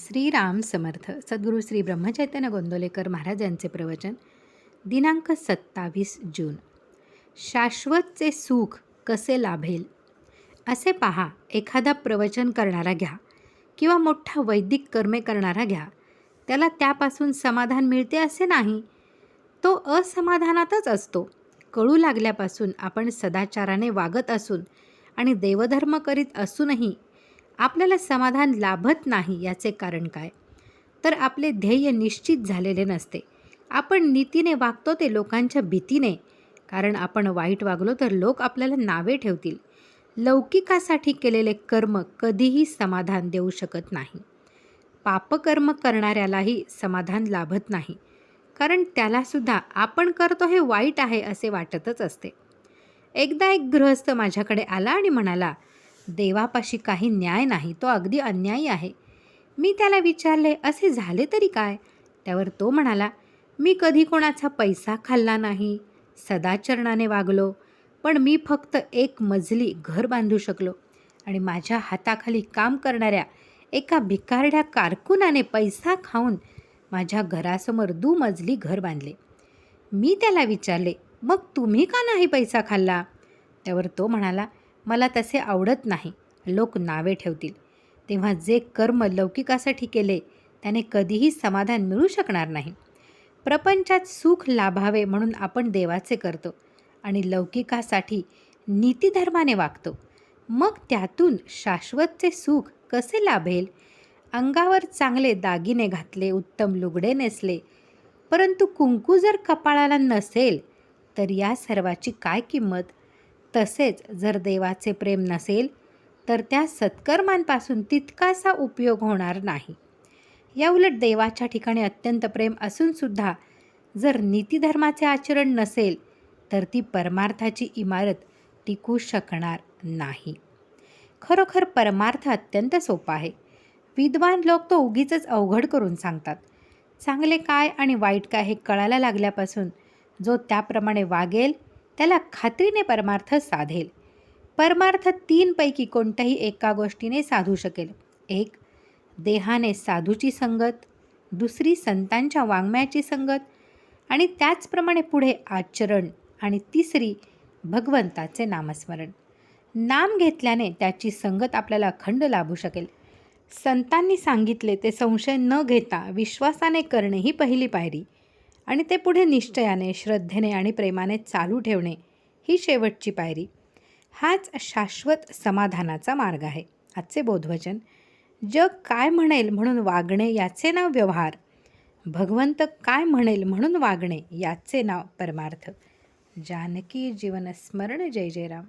श्रीराम समर्थ सद्गुरू श्री ब्रह्मचैतन्य गोंदोलेकर महाराज यांचे प्रवचन दिनांक सत्तावीस जून. शाश्वतचे सुख कसे लाभेल? असे पहा एखादा प्रवचन करणारा घ्या किंवा मोठा वैदिक कर्मे करणारा घ्या. त्याला त्यापासून समाधान मिळते असे नाही. तो असमाधानातच असतो. कळू लागल्यापासून आपण सदाचाराने वागत असून आणि देवधर्म करीत असूनही आपल्याला समाधान लाभत नाही याचे कारण काय? तर आपले ध्येय निश्चित झालेले नसते. आपण नीतीने वागतो ते लोकांच्या भीतीने. कारण आपण वाईट वागलो तर लोक आपल्याला नावे ठेवतील. लौकिकासाठी केलेले कर्म कधीही समाधान देऊ शकत नाही. पापकर्म करणाऱ्यालाही समाधान लाभत नाही. कारण त्यालासुद्धा आपण करतो हे वाईट आहे असे वाटतच असते. एकदा एक गृहस्थ माझ्याकडे आला आणि म्हणाला देवापाशी काही न्याय नाही तो अगदी अन्यायी आहे. मी त्याला विचारले असे झाले तरी काय? त्यावर तो म्हणाला मी कधी कोणाचा पैसा खाल्ला नाही सदाचरणाने वागलो पण मी फक्त एक मजली घर बांधू शकलो आणि माझ्या हाताखाली काम करणाऱ्या एका भिकारड्या कारकुनाने पैसा खाऊन माझ्या घरासमोर दुमजली घर बांधले. मी त्याला विचारले मग तुम्ही का नाही पैसा खाल्ला? त्यावर तो म्हणाला मला तसे आवडत नाही. लोक नावे ठेवतील. तेव्हा जे कर्म लौकिकासाठी केले त्याने कधीही समाधान मिळू शकणार नाही. प्रपंचात सुख लाभावे म्हणून आपण देवाचे करतो आणि लौकिकासाठी नीतिधर्माने वागतो. मग त्यातून शाश्वतचे सुख कसे लाभेल? अंगावर चांगले दागिने घातले उत्तम लुगडे नेसले. परंतु कुंकू जर कपाळाला नसेल तर या सर्वाची काय किंमत? तसेच जर देवाचे प्रेम नसेल तर त्या सत्कर्मांपासून तितकासा उपयोग होणार नाही. या उलट देवाच्या ठिकाणी अत्यंत प्रेम असूनसुद्धा जर नीतिधर्माचे आचरण नसेल तर ती परमार्थाची इमारत टिकू शकणार नाही. खरोखर परमार्थ अत्यंत सोपा आहे. विद्वान लोक तो उगीच अवघड करून सांगतात. चांगले काय आणि वाईट काय हे कळायला लागल्यापासून जो त्याप्रमाणे वागेल त्याला खात्रीने परमार्थ साधेल. परमार्थ तीनपैकी कोणत्याही एका गोष्टीने साधू शकेल. एक देहाने साधूची संगत. दुसरी संतांच्या वाङ्मयाची संगत. आणि त्याचप्रमाणे पुढे आचरण. आणि तिसरी भगवंताचे नामस्मरण. नाम घेतल्याने त्याची संगत आपल्याला अखंड लाभू शकेल. संतांनी सांगितले ते संशय न घेता विश्वासाने करणे ही पहिली पायरी. आणि ते पुढे निश्चयाने श्रद्धेने आणि प्रेमाने चालू ठेवणे ही शेवटची पायरी. हाच शाश्वत समाधानाचा मार्ग आहे. आजचे बोधवचन जग काय म्हणेल म्हणून वागणे याचे नाव व्यवहार. भगवंत काय म्हणेल म्हणून वागणे याचे नाव परमार्थ. जानकी जीवनस्मरण जय जयराम.